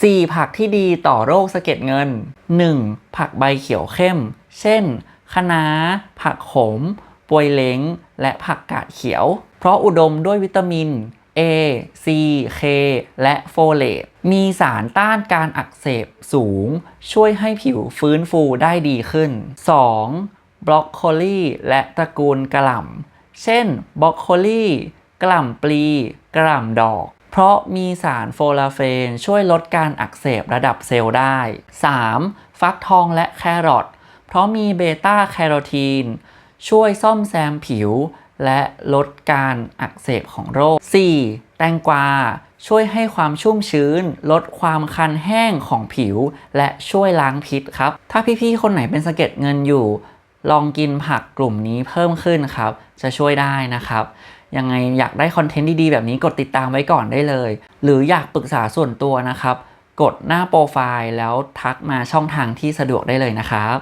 4. ผักที่ดีต่อโรคสะเก็ดเงิน 1. ผักใบเขียวเข้ม เช่น คะน้า ผักขมปวยเล้ง และผักกาดเขียว เพราะอุดมด้วยวิตามิน A C K และโฟเลต มีสารต้านการอักเสบสูง ช่วยให้ผิวฟื้นฟูได้ดีขึ้น 2. บรอกโคลีและตระกูลกระหล่ำ เช่นบรอกโคลีกระหล่ำปลีกระหล่ำดอก เพราะมีสารโฟลาเฟนช่วยลดการอักเสบระดับเซลล์ได้ 3. ฟักทองและแครอทเพราะมีเบต้าแคโรทีนช่วยซ่อมแซมผิว และลดการอักเสบของโรค 4. แตงกวาช่วยให้ความชุ่มชื้น ลดความคันแห้งของผิว และช่วยล้างพิษครับ ถ้าพี่ๆ คนไหนเป็นสะเก็ดเงินอยู่ ลองกินผักกลุ่มนี้เพิ่มขึ้นครับ จะช่วยได้นะครับ ยังไงอยากได้คอนเทนต์ดีๆ แบบนี้กดติดตามไว้ก่อนได้เลย หรืออยากปรึกษาส่วนตัวนะครับ กดหน้าโปรไฟล์แล้วทักมาช่องทางที่สะดวกได้เลยนะครับ